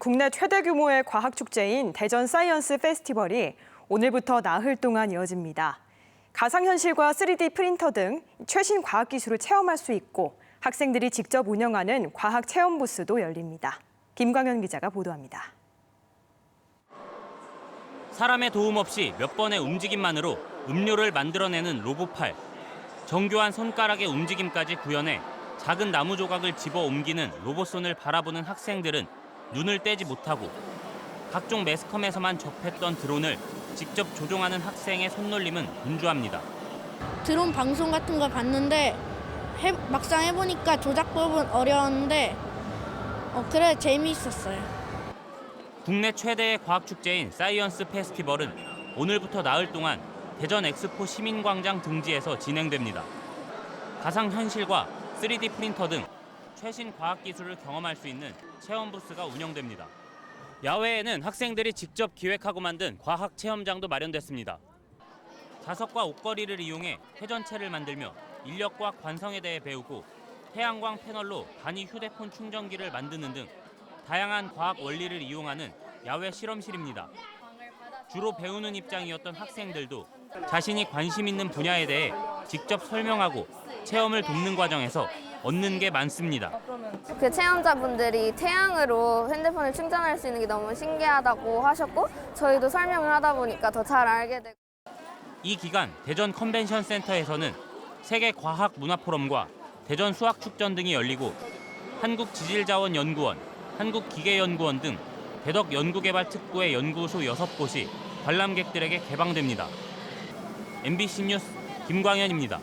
국내 최대 규모의 과학 축제인 대전 사이언스 페스티벌이 오늘부터 나흘 동안 이어집니다. 가상현실과 3D 프린터 등 최신 과학 기술을 체험할 수 있고 학생들이 직접 운영하는 과학 체험 부스도 열립니다. 김광현 기자가 보도합니다. 사람의 도움 없이 몇 번의 움직임만으로 음료를 만들어내는 로봇팔. 정교한 손가락의 움직임까지 구현해 작은 나무 조각을 집어 옮기는 로봇손을 바라보는 학생들은 눈을 떼지 못하고 각종 매스컴에서만 접했던 드론을 직접 조종하는 학생의 손놀림은 분주합니다. 드론 방송 같은 걸 봤는데 해- 막상 해보니까 조작법은 어려웠는데 어, 그래 재미있었어요. 국내 최대의 과학 축제인 사이언스 페스티벌은 오늘부터 나흘 동안 대전 엑스포 시민광장 등지에서 진행됩니다. 가상현실과 3D 프린터 등 최신 과학 기술을 경험할 수 있는 체험 부스가 운영됩니다. 야외에는 학생들이 직접 기획하고 만든 과학 체험장도 마련됐습니다. 자석과 옷걸이를 이용해 회전체를 만들며 인력과 관성에 대해 배우고 태양광 패널로 단위 휴대폰 충전기를 만드는 등 다양한 과학 원리를 이용하는 야외 실험실입니다. 주로 배우는 입장이었던 학생들도 자신이 관심 있는 분야에 대해 직접 설명하고 체험을 돕는 과정에서 얻는 게 많습니다. 그 체험자분들이 태양으로 핸드폰을 충전할 수 있는 게 너무 신기하다고 하셨고 저희도 설명을 하다 보니까 더 잘 알게 되고 이 기간 대전 컨벤션 센터에서는 세계 과학 문화 포럼과 대전 수학 축전 등이 열리고 한국 지질자원 연구원, 한국 기계 연구원 등 대덕 연구개발 특구의 연구소 6곳이 관람객들에게 개방됩니다. MBC 뉴스 김광현입니다.